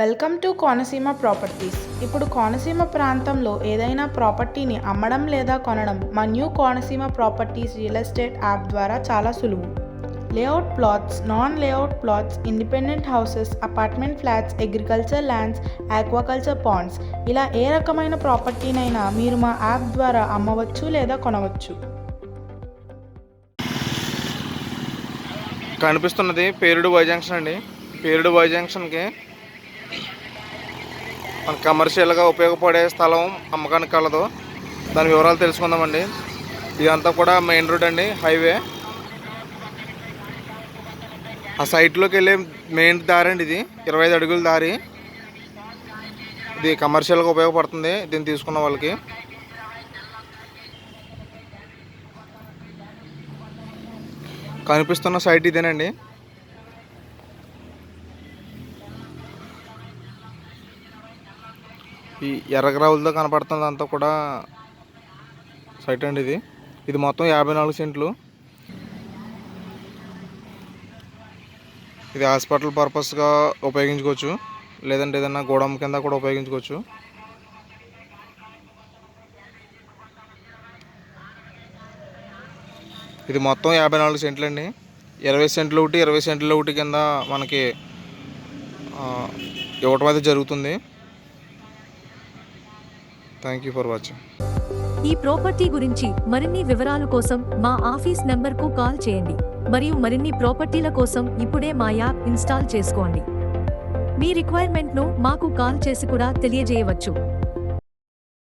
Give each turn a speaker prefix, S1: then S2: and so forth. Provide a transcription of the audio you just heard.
S1: Welcome to Konaseema properties. ఇప్పుడు కోనసీమ ప్రాంతంలో ఏదైనా ప్రాపర్టీని అమ్మడం లేదా కొనడం మా new Konaseema properties real estate app ద్వారా చాలా సులువు. Layout plots non layout plots independent houses apartment flats agriculture lands aquaculture ponds. ఇలా ఏ రకమైన ప్రాపర్టీనైనా మీరు మా యాప్ ద్వారా అమ్మవచ్చు లేదా కొనవచ్చు.
S2: కనిపిస్తున్నది పేరుడు వై జంక్షన్ అండి. పేరుడు వై జంక్షన్కి మన కమర్షియల్గా ఉపయోగపడే స్థలం అమ్మకానికి కలదు. దాని వివరాలు తెలుసుకుందామండి. ఇదంతా కూడా మెయిన్ రోడ్ అండి హైవే. ఆ సైట్లోకి వెళ్ళే మెయిన్ దారి అండి ఇది ఇరవై ఐదు అడుగుల దారి. ఇది కమర్షియల్గా ఉపయోగపడుతుంది దీన్ని తీసుకున్న వాళ్ళకి. కనిపిస్తున్న సైట్ ఇదేనండి. ఈ ఎర్రగ్రావులతో అంతా కూడా సైట్ అండి ఇది. ఇది మొత్తం యాభై నాలుగు సెంట్లు. ఇది హాస్పిటల్ పర్పస్గా ఉపయోగించుకోవచ్చు. లేదంటే ఏదైనా గోడం కింద కూడా ఉపయోగించుకోవచ్చు. ఇది మొత్తం యాభై నాలుగు సెంట్లు అండి ఇరవై సెంట్లు ఒకటి ఇరవై సెంట్లు ఒకటి కింద మనకి ఇవ్వటం అయితే జరుగుతుంది. థ్యాంక్ యూ ఫర్ వాచింగ్
S3: ఈ ప్రాపర్టీ గురించి మరిన్ని వివరాల కోసం మా ఆఫీస్ నెంబర్కు కాల్ చేయండి. మరియు మరిన్ని ప్రాపర్టీల కోసం ఇప్పుడే మా యాప్ ఇన్స్టాల్ చేసుకోండి. మీ రిక్వైర్మెంట్ను మాకు కాల్ చేసి కూడా తెలియజేయవచ్చు.